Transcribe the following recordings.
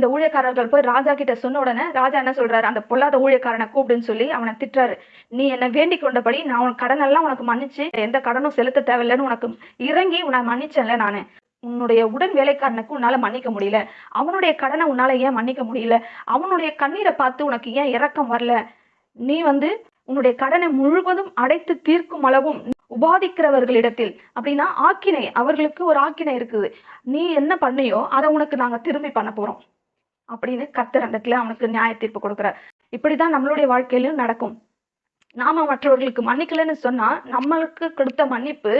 இந்த ஊழியக்காரர்கள் போய் ராஜா கிட்ட சொன்ன உடனே ராஜா என்ன சொல்றாரு? அந்த பொல்லாத ஊழியக்காரனை கூப்பிடுன்னு சொல்லி அவனை திட்டுறாரு. நீ என்னை வேண்டி கொண்டபடி நான் உன் கடன் எல்லாம் உனக்கு மன்னிச்சு எந்த கடனும் செலுத்த தேவையில்லைன்னு உனக்கு இறங்கி உன்னை மன்னிச்சேன்ல நானு. உன்னுடைய உடன் வேலைக்காரனுக்கு உன்னால மன்னிக்க முடியல. அவனுடைய கடனை உன்னால ஏன் மன்னிக்க முடியல? அவனுடைய கண்ணீரை பார்த்து உனக்கு ஏன் இறக்கம் வரல? நீ வந்து உன்னுடைய கடனை முழுவதும் அடைத்து தீர்க்கும் அளவும் உபாதிக்கிறவர்களிடத்தில் அப்படின்னா ஆக்கினை அவர்களுக்கு ஒரு ஆக்கினை இருக்குது. நீ என்ன பண்ணியோ அதை உனக்கு நாங்க திரும்பி பண்ண போறோம். அப்படின்னு கர்த்தர் அந்த இடத்துல அவனுக்கு நியாய தீர்ப்பு கொடுக்குறார். இப்படிதான் நம்மளுடைய வாழ்க்கையிலும் நடக்கும். நாம மற்றவர்களுக்கு மன்னிக்கலைன்னு சொன்னா நம்மளுக்கு கொடுத்த மன்னிப்பு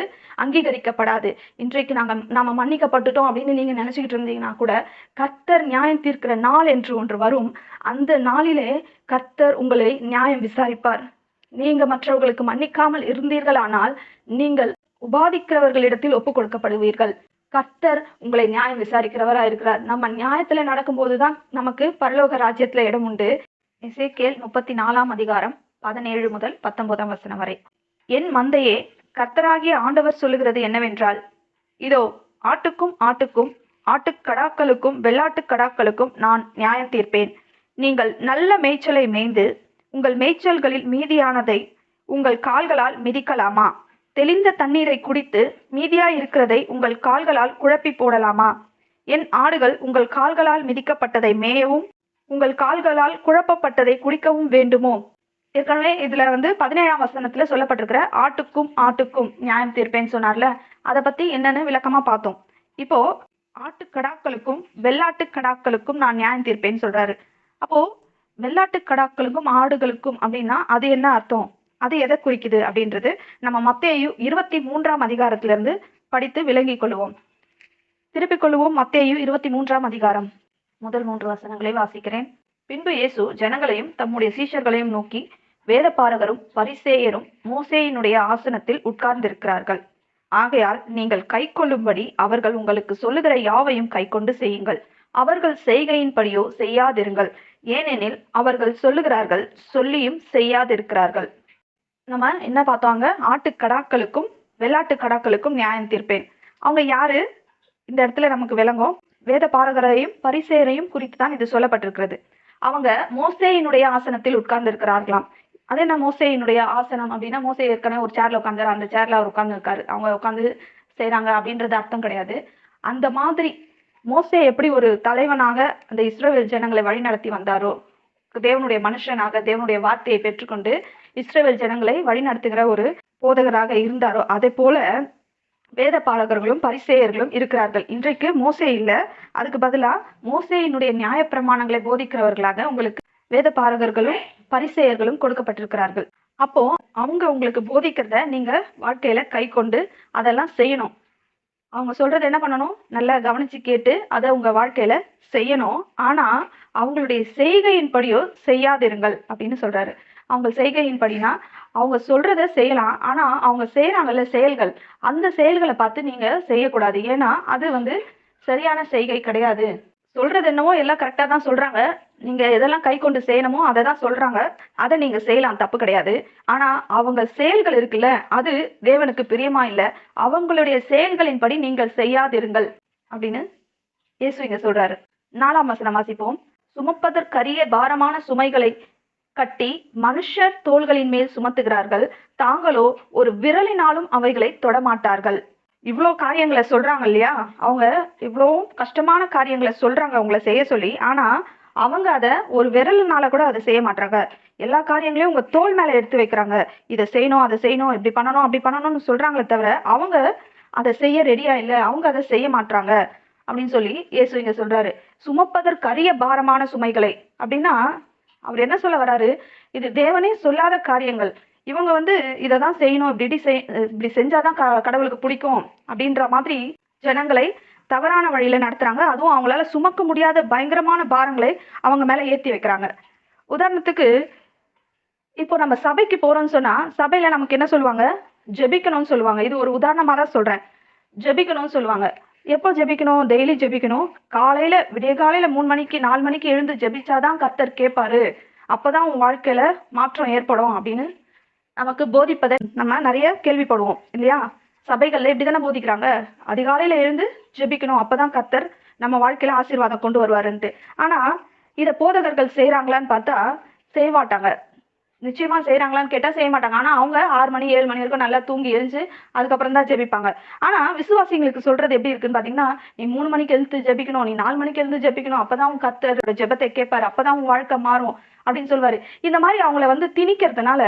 அங்கீகரிக்கப்படாது. இன்றைக்கு நாங்க நாம மன்னிக்கப்பட்டுட்டோம் அப்படின்னு நீங்க நினைச்சுக்கிட்டு இருந்தீங்கன்னா கூட கர்த்தர் நியாயம் தீர்க்கிற நாள் என்று ஒன்று வரும். அந்த நாளிலே கர்த்தர் உங்களை நியாயம் விசாரிப்பார். நீங்க மற்றவர்களுக்கு மன்னிக்காமல் இருந்தீர்களானால் நீங்கள் உபாதிக்கிறவர்களிடத்தில் ஒப்புக் கொடுக்கப்படுவீர்கள். கர்த்தர் உங்களை நியாயம் விசாரிக்கிறவரா இருக்கிறார். நம்ம நியாயத்துல நடக்கும்போதுதான் நமக்கு பரலோக ராஜ்யத்துல இடம் உண்டு. இசைக்கேல் முப்பத்தி நாலாம் அதிகாரம் பதினேழு முதல் பத்தொன்பதாம் வசனம் வரை. என் மந்தையே கர்த்தராகிய ஆண்டவர் சொல்லுகிறது என்னவென்றால் இதோ ஆட்டுக்கும் ஆட்டுக்கும் ஆட்டுக்கடாக்களுக்கும் வெள்ளாட்டுக் கடாக்களுக்கும் நான் நியாயம் தீர்ப்பேன். நீங்கள் நல்ல மேய்ச்சலை மேய்ந்து உங்கள் மேய்ச்சல்களில் மீதியானதை உங்கள் கால்களால் மிதிக்கலாமா? தெளிந்த தண்ணீரை குடித்து மீதியாய் இருக்கிறதை உங்கள் கால்களால் குழப்பி போடலாமா? என் ஆடுகள் உங்கள் கால்களால் மிதிக்கப்பட்டதை மேயவும் உங்கள் கால்களால் குழப்பப்பட்டதை குடிக்கவும் வேண்டுமோ? ஏற்கனவே இதுல வந்து பதினேழாம் வசனத்துல சொல்லப்பட்டிருக்கிற ஆட்டுக்கும் ஆட்டுக்கும் நியாயம் தீர்ப்பேன்னு சொன்னார்ல அதை பத்தி என்னன்னு விளக்கமா பார்த்தோம். இப்போ ஆட்டுக்கடாக்களுக்கும் வெள்ளாட்டு கடாக்களுக்கும் நான் நியாயம் தீர்ப்பேன்னு சொல்றாரு. அப்போ வெள்ளாட்டு கடாக்களுக்கும் ஆடுகளுக்கும் அப்படின்னா அது என்ன அர்த்தம்? அது எதை குறிக்குது அப்படின்றது நம்ம மத்தேயு இருபத்தி மூன்றாம் அதிகாரத்திலிருந்து படித்து விளங்கிக் கொள்வோம் திருப்பிக் கொள்வோம் மத்தேயு இருபத்தி மூன்றாம் அதிகாரம். முதல் மூன்று வசனங்களை வாசிக்கிறேன். பின்பு இயேசு ஜனங்களையும் தம்முடைய சீஷர்களையும் நோக்கி வேதப்பாரகரும் பரிசேயரும் மோசேயினுடைய ஆசனத்தில் உட்கார்ந்திருக்கிறார்கள். ஆகையால் நீங்கள் கைக்கொள்ளும்படி அவர்கள் உங்களுக்கு சொல்லுகிற யாவையும் கைக்கொண்டு செய்யுங்கள். அவர்கள் செய்கையின்படியோ செய்யாதிருங்கள். ஏனெனில் அவர்கள் சொல்லுகிறார்கள் சொல்லியும் செய்யாதிருக்கிறார்கள். நம்ம என்ன பார்த்தாங்க? ஆட்டு கடாக்களுக்கும் வெள்ளாட்டு கடாக்களுக்கும் நியாயம் தீர்ப்பேன். அவங்க யாரு? இந்த இடத்துல நமக்கு விளங்கும். வேத பாரகரையும் பரிசேரையும் குறித்து தான் இது சொல்லப்பட்டிருக்கிறது. அவங்க மோசேயினுடைய ஆசனத்தில் உட்கார்ந்து இருக்கிறார்களாம் அது என்ன மோசேயினுடைய ஆசனம் அப்படின்னா மோசே ஏற்கனவே ஒரு சேர்ல உட்காந்துரு அந்த சேர்ல அவர் உட்கார்ந்து இருக்காரு அவங்க உட்காந்து செய்யறாங்க அப்படின்றது அர்த்தம் கிடையாது. அந்த மாதிரி மோசே எப்படி ஒரு தலைவனாக அந்த இஸ்ரோவேல் ஜனங்களை வழிநடத்தி வந்தாரோ தேவனுடைய மனுஷனாக தேவனுடைய வார்த்தையை பெற்றுக்கொண்டு இஸ்ரேல் ஜனங்களை வழிநடத்துகிற ஒரு போதகராக இருந்தாரோ அதே போல வேத பாலகர்களும் பரிசேயர்களும் இருக்கிறார்கள். இன்றைக்கு மோசே இல்ல. அதுக்கு பதிலா நியாய பிரமாணங்களை போதிக்கிறவர்களாக உங்களுக்கு வேத பாலகர்களும் பரிசேயர்களும் கொடுக்கப்பட்டிருக்கிறார்கள். அப்போ அவங்க உங்களுக்கு போதிக்கிறத நீங்க வாழ்க்கையில கை கொண்டு அதெல்லாம் செய்யணும். அவங்க சொல்றது என்ன பண்ணணும்? நல்லா கவனிச்சு கேட்டு அதை உங்க வாழ்க்கையில செய்யணும். ஆனா அவங்களுடைய செய்கையின்படியோ செய்யாதிருங்கள் அப்படின்னு சொல்றாரு. அவங்க செய்கையின்படினா அவங்க சொல்றத செய்யலாம். ஆனா அவங்க செய்யறாங்கல்ல செயல்கள் அந்த செயல்களை பார்த்து நீங்க செய்யக்கூடாது. ஏன்னா அது வந்து சரியான செய்கை கிடையாது. சொல்றது என்னவோ எல்லாம் கரெக்டா தான் சொல்றாங்க. நீங்க எதெல்லாம் கை கொண்டு செய்யணுமோ அதை தான் சொல்றாங்க. அதை நீங்க செய்யலாம் தப்பு கிடையாது. ஆனா அவங்க செயல்கள் இருக்குல்ல அது தேவனுக்கு பிரியமா இல்ல. அவங்களுடைய செயல்களின்படி நீங்கள் செய்யாதிருங்கள் அப்படின்னு இயேசு இங்க சொல்றாரு. நாலாம் வசனம் வாசிப்போம். சுமப்பதற்கரிய பாரமான சுமைகளை கட்டி மனுஷர் தோள்களின் மேல் சுமத்துகிறார்கள். தாங்களோ ஒரு விரலினாலும் அவைகளை தொடமாட்டார்கள். இவ்வளோ காரியங்களை சொல்றாங்க இல்லையா? அவங்க இவ்வளோ கஷ்டமான காரியங்களை சொல்றாங்க அவங்கள செய்ய சொல்லி. ஆனா அவங்க அதை ஒரு விரலுனால கூட அதை செய்ய மாட்டாங்க. எல்லா காரியங்களையும் உங்க தோல் மேல எடுத்து வைக்கிறாங்க. இதை செய்யணும் அதை செய்யணும் இப்படி பண்ணணும் அப்படி பண்ணணும்னு சொல்றாங்களே தவிர அவங்க அதை செய்ய ரெடியா இல்லை. அவங்க அதை செய்ய மாட்டாங்க அப்படின்னு சொல்லி இயேசு இங்க சொல்றாரு. சுமப்பதற்கரிய பாரமான சுமைகளை அப்படின்னா அவர் என்ன சொல்ல வராரு? இது தேவனே சொல்லாத காரியங்கள். இவங்க வந்து இதை தான் செய்யணும் இப்படி இப்படி செய் இப்படி செஞ்சாதான் க- கடவுளுக்கு பிடிக்கும் அப்படின்ற மாதிரி ஜனங்களை தவறான வழியில நடத்துறாங்க. அதுவும் அவங்களால சுமக்க முடியாத பயங்கரமான பாரங்களை அவங்க மேல ஏத்தி வைக்கிறாங்க. உதாரணத்துக்கு இப்போ நம்ம சபைக்கு போறோம்னு சொன்னா சபையில நமக்கு என்ன சொல்லுவாங்க? ஜெபிக்கணும்னு சொல்லுவாங்க. இது ஒரு உதாரணமா தான் சொல்றேன். ஜெபிக்கணும்னு சொல்லுவாங்க. எப்போ ஜெபிக்கணும்? டெய்லி ஜெபிக்கணும். காலையில விடிய காலையில மூணு மணிக்கு நாலு மணிக்கு எழுந்து ஜெபிச்சாதான் கர்த்தர் கேட்பாரு. அப்பதான் உன் வாழ்க்கையில மாற்றம் ஏற்படும் அப்படின்னு நமக்கு போதிப்பதை நம்ம நிறைய கேள்விப்படுவோம் இல்லையா? சபைகள்ல இப்படி தானே போதிக்கிறாங்க? அதிகாலையில எழுந்து ஜெபிக்கணும் அப்பதான் கர்த்தர் நம்ம வாழ்க்கையில ஆசீர்வாதம் கொண்டு வருவாருன்ட்டு. ஆனா இத போதகர்கள் செய்யறாங்களான்னு பார்த்தா செய்ய மாட்டாங்க. நிச்சயமா செய்யறாங்களான்னு கேட்டா செய்ய மாட்டாங்க. ஆனா அவங்க ஆறு மணி ஏழு மணி வரைக்கும் நல்லா தூங்கி எழுந்து அதுக்கப்புறம் தான் ஜெபிப்பாங்க. ஆனா விசுவாசிங்களுக்கு சொல்றது எப்படி இருக்குன்னு பாத்தீங்கன்னா நீ மூணு மணிக்கு எழுந்து ஜெபிக்கணும் நீ நாலு மணிக்கு எழுந்து ஜெபிக்கணும் அப்பதான் உன் கத்தரோட ஜெபத்தை கேட்பாரு அப்பதான் உன் வாழ்க்கை மாறும் அப்படின்னு சொல்லுவாரு. இந்த மாதிரி அவங்கள வந்து திணிக்கிறதுனால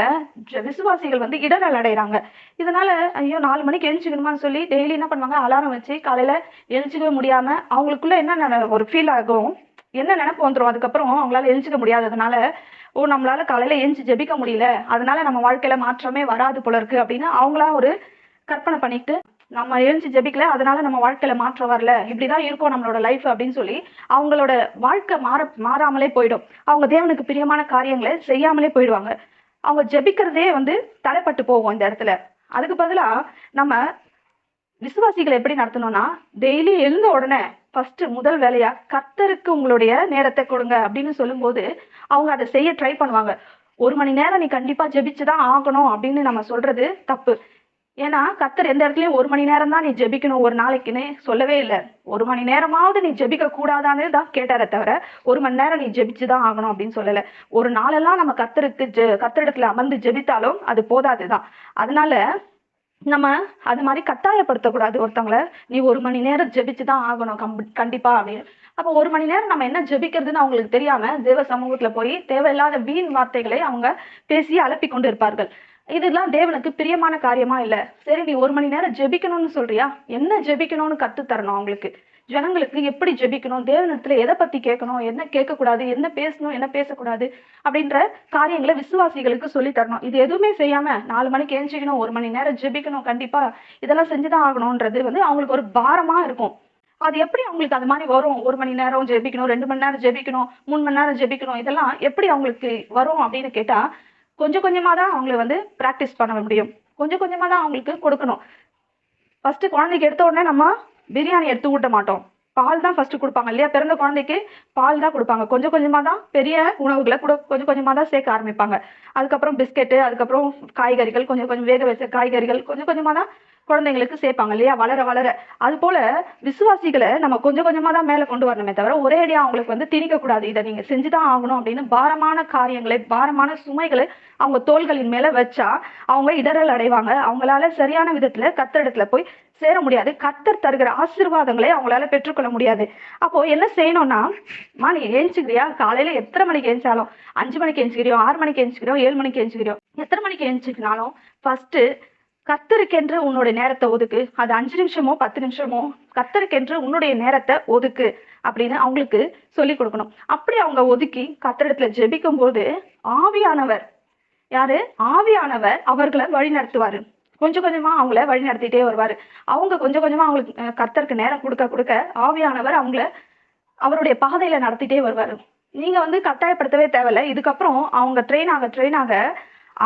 ஜ- விசுவாசிகள் வந்து இடரல் அடைறாங்க. இதனால ஐயோ நாலு மணிக்கு எழுச்சிக்கணுமான்னு சொல்லி டெய்லி என்ன பண்ணுவாங்க? அலாரம் வச்சு காலையில எழுச்சிக்கவே முடியாம அவங்களுக்குள்ள என்ன ஒரு ஃபீல் ஆகும் என்ன நினைப்பு வந்துடும் அதுக்கப்புறம் அவங்களால எழுச்சிக்க முடியாததுனால ஓ நம்மளால காலையில எழுந்து ஜெபிக்க முடியல. அதனால நம்ம வாழ்க்கையில மாற்றமே வராது போல இருக்கு அப்படின்னு அவங்களா ஒரு கற்பனை பண்ணிட்டு நம்ம எழுந்து ஜெபிக்கல அதனால நம்ம வாழ்க்கையில மாற்றம் வரல. இப்படிதான் இருக்கும் நம்மளோட லைஃப் அப்படின்னு சொல்லி அவங்களோட வாழ்க்கை மாற மாறாமலே போயிடும். அவங்க தேவனுக்கு பிரியமான காரியங்களை செய்யாமலே போயிடுவாங்க. அவங்க ஜெபிக்கிறதே வந்து தடைப்பட்டு போகும் இந்த இடத்துல. அதுக்கு பதிலா நம்ம விசுவாசிகளை எப்படி நடத்தணும்னா டெய்லி எழுந்த உடனே ஃபர்ஸ்ட் முதல் வேலையா கத்தருக்கு உங்களுடைய நேரத்தை கொடுங்க அப்படின்னு சொல்லும்போது அவங்க அதை செய்ய ட்ரை பண்ணுவாங்க. ஒரு மணி நேரம் நீ கண்டிப்பா ஜெபிச்சுதான் ஆகணும் அப்படின்னு நம்ம சொல்றது தப்பு. ஏன்னா கத்தர் எந்த இடத்துலயும் ஒரு மணி நேரம் தான் நீ ஜெபிக்கணும் ஒரு நாளைக்குன்னு சொல்லவே இல்லை. ஒரு மணி நேரமாவது நீ ஜெபிக்க கூடாதான்னு தான் கேட்டாரே தவிர ஒரு மணி நேரம் நீ ஜெபிச்சுதான் ஆகணும் அப்படின்னு சொல்லல. ஒரு நாளெல்லாம் நம்ம கத்தருக்கு ஜெ கர்த்தரிடத்துல அமர்ந்து ஜெபித்தாலும் அது போதாதுதான். அதனால நம்ம அது மாதிரி கட்டாயப்படுத்தக்கூடாது ஒருத்தவங்கள. நீ ஒரு மணி நேரம் ஜெபிச்சு தான் ஆகணும். கம்பி கண்டிப்பா அப்படின்னு. அப்போ ஒரு மணி நேரம் நம்ம என்ன ஜெபிக்கிறதுன்னு அவங்களுக்கு தெரியாம தேவ சமூகத்துல போய் தேவையில்லாத வீண் வார்த்தைகளை அவங்க பேசி அலப்பி கொண்டு இருப்பார்கள் இதெல்லாம் தேவனுக்கு பிரியமான காரியமா இல்ல. சரி நீ ஒரு மணி நேரம் ஜெபிக்கணும்னு சொல்றியா? என்ன ஜெபிக்கணும்னு கத்து தரணும் அவங்களுக்கு? ஜனங்களுக்கு எப்படி ஜெபிக்கணும்? தேவனிடத்துல எதை பத்தி கேட்கணும்? என்ன கேட்கக்கூடாது? என்ன பேசணும்? என்ன பேசக்கூடாது? அப்படின்ற காரியங்களை விசுவாசிகளுக்கு சொல்லி தரணும். இது எதுவுமே செய்யாம நாலு மணிக்கு எழுந்திக்கணும் ஒரு மணி நேரம் ஜெபிக்கணும் கண்டிப்பா இதெல்லாம் செஞ்சுதான் ஆகணும்ன்றது வந்து அவங்களுக்கு ஒரு பாரமா இருக்கும். அது எப்படி அவங்களுக்கு அது மாதிரி வரும்? ஒரு மணி நேரம் ஜெபிக்கணும் ரெண்டு மணி நேரம் ஜெபிக்கணும் மூணு மணி நேரம் ஜெபிக்கணும் இதெல்லாம் எப்படி அவங்களுக்கு வரும் அப்படின்னு கேட்டா கொஞ்சம் கொஞ்சமா தான் அவங்களை வந்து பிராக்டிஸ் பண்ண முடியும். கொஞ்சம் கொஞ்சமா தான் அவங்களுக்கு கொடுக்கணும். ஃபர்ஸ்ட் குழந்தைக்கு எடுத்த உடனே நம்ம பிரியாணி எடுத்து ஊட்ட மாட்டோம். பால் தான் ஃபர்ஸ்ட் கொடுப்பாங்க இல்லையா? பிறந்த குழந்தைக்கு பால் தான் கொடுப்பாங்க. கொஞ்சம் கொஞ்சமாக தான் பெரிய உணவுகளை கூட கொஞ்சம் கொஞ்சமாக தான் சேர்க்க ஆரம்பிப்பாங்க. அதுக்கப்புறம் பிஸ்கெட்டு அதுக்கப்புறம் காய்கறிகள் கொஞ்சம் கொஞ்சம் வேக வச்ச காய்கறிகள் கொஞ்சம் கொஞ்சமாக தான் குழந்தைங்களுக்கு சேர்ப்பாங்க இல்லையா? வளர வளர. அது போல விசுவாசிகளை நம்ம கொஞ்சம் கொஞ்சமா தான் மேல கொண்டு வரணுமே தவிர ஒரே அடியா அவங்களுக்கு வந்து திணிக்க கூடாது இதை நீங்க செஞ்சுதான் ஆகணும் அப்படின்னு பாரமான காரியங்களை பாரமான சுமைகளை அவங்க தோள்களின் மேல வச்சா அவங்க இடரல் அடைவாங்க. அவங்களால சரியான விதத்துல கத்தரிடத்துல போய் சேர முடியாது. கத்தர் தருகிற ஆசீர்வாதங்களை அவங்களால பெற்றுக்கொள்ள முடியாது. அப்போ என்ன செய்யணும்னா மா நீ ஏஞ்சுக்கிறியா காலையில எத்தனை மணிக்கு ஏஞ்சாலும் அஞ்சு மணிக்கு ஏஞ்சுக்கிறியோ ஆறு மணிக்கு ஏஞ்சுக்கிறியோ ஏழு மணிக்கு ஏஞ்சுக்கிறியோ எத்தனை மணிக்கு ஏஞ்சுக்கினாலும் ஃபர்ஸ்ட் கத்தருக்கென்று உன்னுடைய நேரத்தை ஒதுக்கு. அது அஞ்சு நிமிஷமோ பத்து நிமிஷமோ கத்தருக்கென்று உன்னுடைய நேரத்தை ஒதுக்கு அப்படின்னு அவங்களுக்கு சொல்லி கொடுக்கணும். அப்படி அவங்க ஒதுக்கி கத்தரிடத்துல ஜெபிக்கும் போது ஆவியானவர் யாரு? ஆவியானவர் அவர்களை வழி நடத்துவாரு கொஞ்சம் கொஞ்சமா அவங்கள வழி நடத்திட்டே வருவாரு. அவங்க கொஞ்சம் கொஞ்சமா அவங்களுக்கு கத்தருக்கு கர்த்தருக்கு நேரம் கொடுக்க கொடுக்க ஆவியானவர் அவங்கள அவருடைய பாதையில நடத்திட்டே வருவாரு. நீங்க வந்து கட்டாயப்படுத்தவே தேவையில்ல. இதுக்கப்புறம் அவங்க ட்ரெயின் ஆக ட்ரெயின் ஆக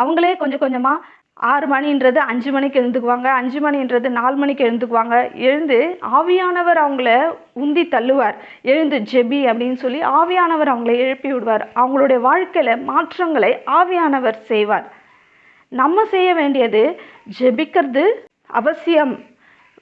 அவங்களே கொஞ்சம் கொஞ்சமா ஆறு மணின்றது அஞ்சு மணிக்கு எழுந்துக்குவாங்க அஞ்சு மணின்றது நாலு மணிக்கு எழுந்துக்குவாங்க. எழுந்து ஆவியானவர் அவங்கள உந்தி தள்ளுவார். எழுந்து ஜெபி அப்படின்னு சொல்லி ஆவியானவர் அவங்கள எழுப்பி விடுவார். அவங்களுடைய வாழ்க்கையில் மாற்றங்களை ஆவியானவர் செய்வார். நம்ம செய்ய வேண்டியது ஜெபிக்கிறது அவசியம்.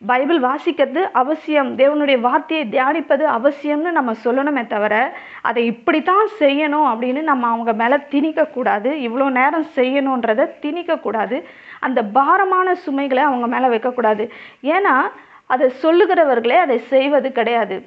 பைபிள் வாசிக்கிறது அவசியம். தேவனுடைய வார்த்தையை தியானிப்பது அவசியம்னு நம்ம சொல்லணுமே தவிர அதை இப்படித்தான் செய்யணும் அப்படின்னு நம்ம அவங்க மேலே திணிக்கக்கூடாது. இவ்வளோ நேரம் செய்யணுன்றதை திணிக்கக்கூடாது. அந்த பாரமான சுமைகளை அவங்க மேலே வைக்கக்கூடாது. ஏன்னா அதை சொல்லுகிறவர்களே அதை செய்வது கிடையாது.